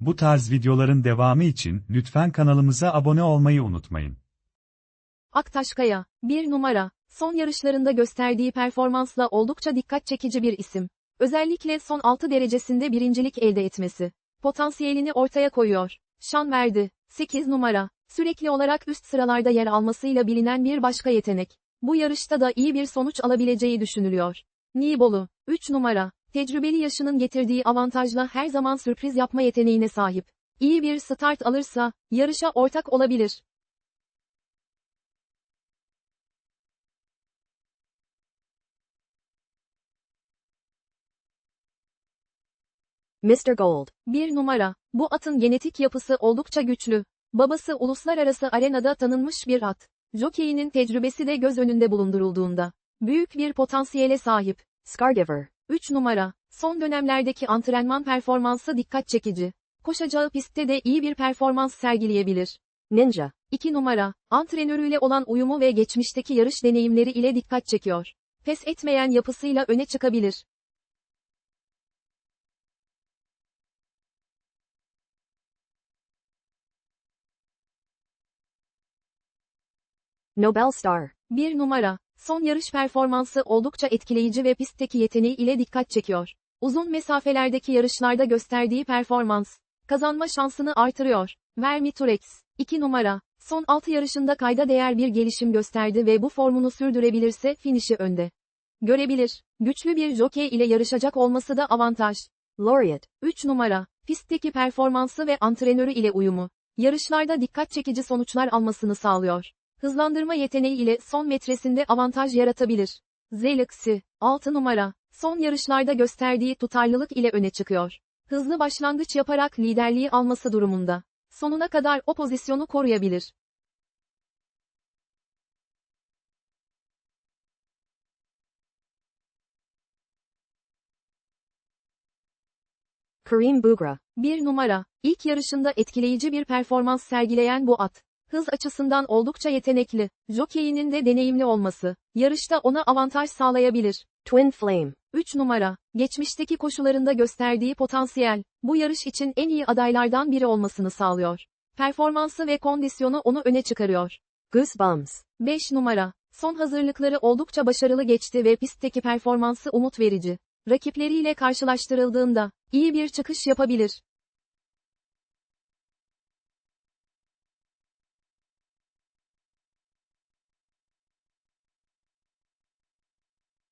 Bu tarz videoların devamı için lütfen kanalımıza abone olmayı unutmayın. Aktaşkaya, 1 numara, son yarışlarında gösterdiği performansla oldukça dikkat çekici bir isim. Özellikle son 6 derecesinde birincilik elde etmesi. Potansiyelini ortaya koyuyor. Şan verdi. 8 numara, sürekli olarak üst sıralarda yer almasıyla bilinen bir başka yetenek. Bu yarışta da iyi bir sonuç alabileceği düşünülüyor. Nibolu, 3 numara, tecrübeli yaşının getirdiği avantajla her zaman sürpriz yapma yeteneğine sahip. İyi bir start alırsa, yarışa ortak olabilir. Mr. Gold. 1 numara, bu atın genetik yapısı oldukça güçlü. Babası uluslararası arenada tanınmış bir at. Jockey'inin tecrübesi de göz önünde bulundurulduğunda. Büyük bir potansiyele sahip. Scargiver. 3 numara, son dönemlerdeki antrenman performansı dikkat çekici. Koşacağı pistte de iyi bir performans sergileyebilir. Ninja. 2 numara, antrenörüyle olan uyumu ve geçmişteki yarış deneyimleri ile dikkat çekiyor. Pes etmeyen yapısıyla öne çıkabilir. Nobel Star. 1 numara, son yarış performansı oldukça etkileyici ve pistteki yeteneği ile dikkat çekiyor. Uzun mesafelerdeki yarışlarda gösterdiği performans, kazanma şansını artırıyor. Vermiturex, 2 numara, son 6 yarışında kayda değer bir gelişim gösterdi ve bu formunu sürdürebilirse finişi önde. Görebilir, güçlü bir jockey ile yarışacak olması da avantaj. Laureate. 3 numara, pistteki performansı ve antrenörü ile uyumu, yarışlarda dikkat çekici sonuçlar almasını sağlıyor. Hızlandırma yeteneği ile son metresinde avantaj yaratabilir. Zelix'i, 6 numara, son yarışlarda gösterdiği tutarlılık ile öne çıkıyor. Hızlı başlangıç yaparak liderliği alması durumunda. Sonuna kadar o pozisyonu koruyabilir. Kareem Bugra. 1 numara, ilk yarışında etkileyici bir performans sergileyen bu at. Hız açısından oldukça yetenekli, jokeyinin de deneyimli olması, yarışta ona avantaj sağlayabilir. Twin Flame. 3 numara, geçmişteki koşularında gösterdiği potansiyel, bu yarış için en iyi adaylardan biri olmasını sağlıyor. Performansı ve kondisyonu onu öne çıkarıyor. Goosebumps. 5 numara, son hazırlıkları oldukça başarılı geçti ve pistteki performansı umut verici. Rakipleriyle karşılaştırıldığında, iyi bir çıkış yapabilir.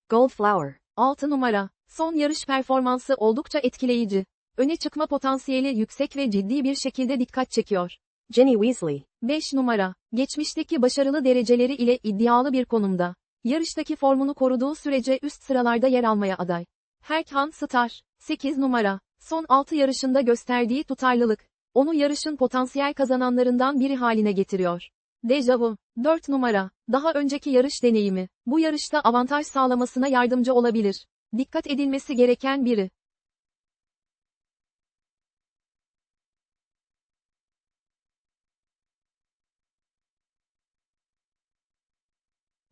Goldflower. 6 numara, son yarış performansı oldukça etkileyici. Öne çıkma potansiyeli yüksek ve ciddi bir şekilde dikkat çekiyor. Jenny Weasley. 5 numara, geçmişteki başarılı dereceleri ile iddialı bir konumda. Yarıştaki formunu koruduğu sürece üst sıralarda yer almaya aday. Herkhan Star, 8 numara, son 6 yarışında gösterdiği tutarlılık, onu yarışın potansiyel kazananlarından biri haline getiriyor. Dejavu, 4 numara, daha önceki yarış deneyimi, bu yarışta avantaj sağlamasına yardımcı olabilir. Dikkat edilmesi gereken biri.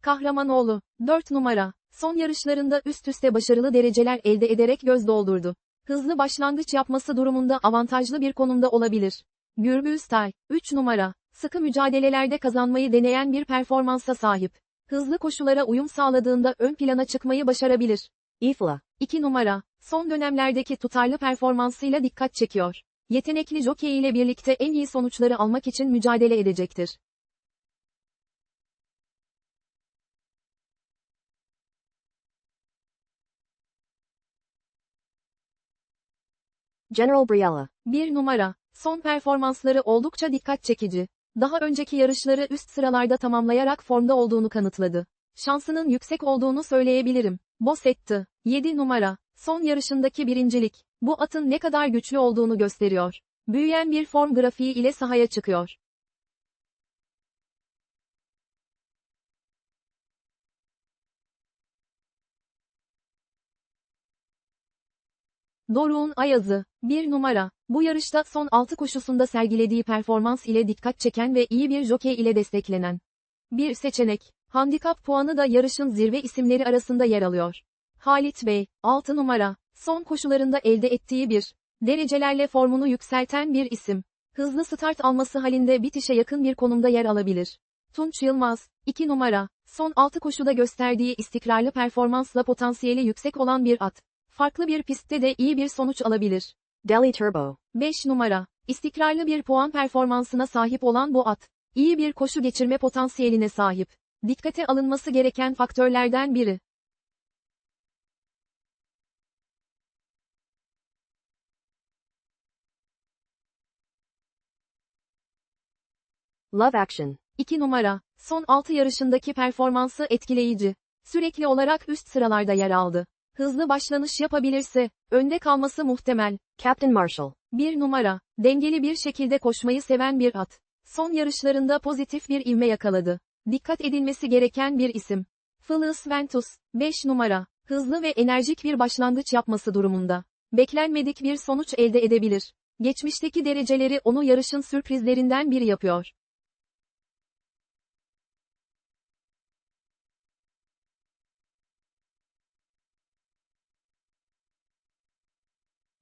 Kahramanoğlu, 4 numara, son yarışlarında üst üste başarılı dereceler elde ederek göz doldurdu. Hızlı başlangıç yapması durumunda avantajlı bir konumda olabilir. Gürbüztay, 3 numara, sıkı mücadelelerde kazanmayı deneyen bir performansa sahip. Hızlı koşulara uyum sağladığında ön plana çıkmayı başarabilir. Ifla. 2 numara, son dönemlerdeki tutarlı performansıyla dikkat çekiyor. Yetenekli jockey ile birlikte en iyi sonuçları almak için mücadele edecektir. General Briella. 1 numara, son performansları oldukça dikkat çekici. Daha önceki yarışları üst sıralarda tamamlayarak formda olduğunu kanıtladı. Şansının yüksek olduğunu söyleyebilirim. Bosetti, 7 numara, son yarışındaki birincilik, bu atın ne kadar güçlü olduğunu gösteriyor. Büyüyen bir form grafiği ile sahaya çıkıyor. Doruk'un Ayazı, 1 numara, bu yarışta son 6 koşusunda sergilediği performans ile dikkat çeken ve iyi bir jokey ile desteklenen. Bir seçenek, handikap puanı da yarışın zirve isimleri arasında yer alıyor. Halit Bey, 6 numara, son koşularında elde ettiği bir Derecelerle formunu yükselten bir isim. Hızlı start alması halinde bitişe yakın bir konumda yer alabilir. Tunç Yılmaz, 2 numara, son 6 koşuda gösterdiği istikrarlı performansla potansiyeli yüksek olan bir at. Farklı bir pistte de iyi bir sonuç alabilir. Delhi Turbo. 5 numara, istikrarlı bir puan performansına sahip olan bu at, iyi bir koşu geçirme potansiyeline sahip. Dikkate alınması gereken faktörlerden biri. Love Action. 2 numara, son 6 yarışındaki performansı etkileyici. Sürekli olarak üst sıralarda yer aldı. Hızlı başlanış yapabilirse, önde kalması muhtemel. Captain Marshall. 1 numara, dengeli bir şekilde koşmayı seven bir at. Son yarışlarında pozitif bir ivme yakaladı. Dikkat edilmesi gereken bir isim. Filius Ventus, 5 numara, hızlı ve enerjik bir başlangıç yapması durumunda. Beklenmedik bir sonuç elde edebilir. Geçmişteki dereceleri onu yarışın sürprizlerinden biri yapıyor.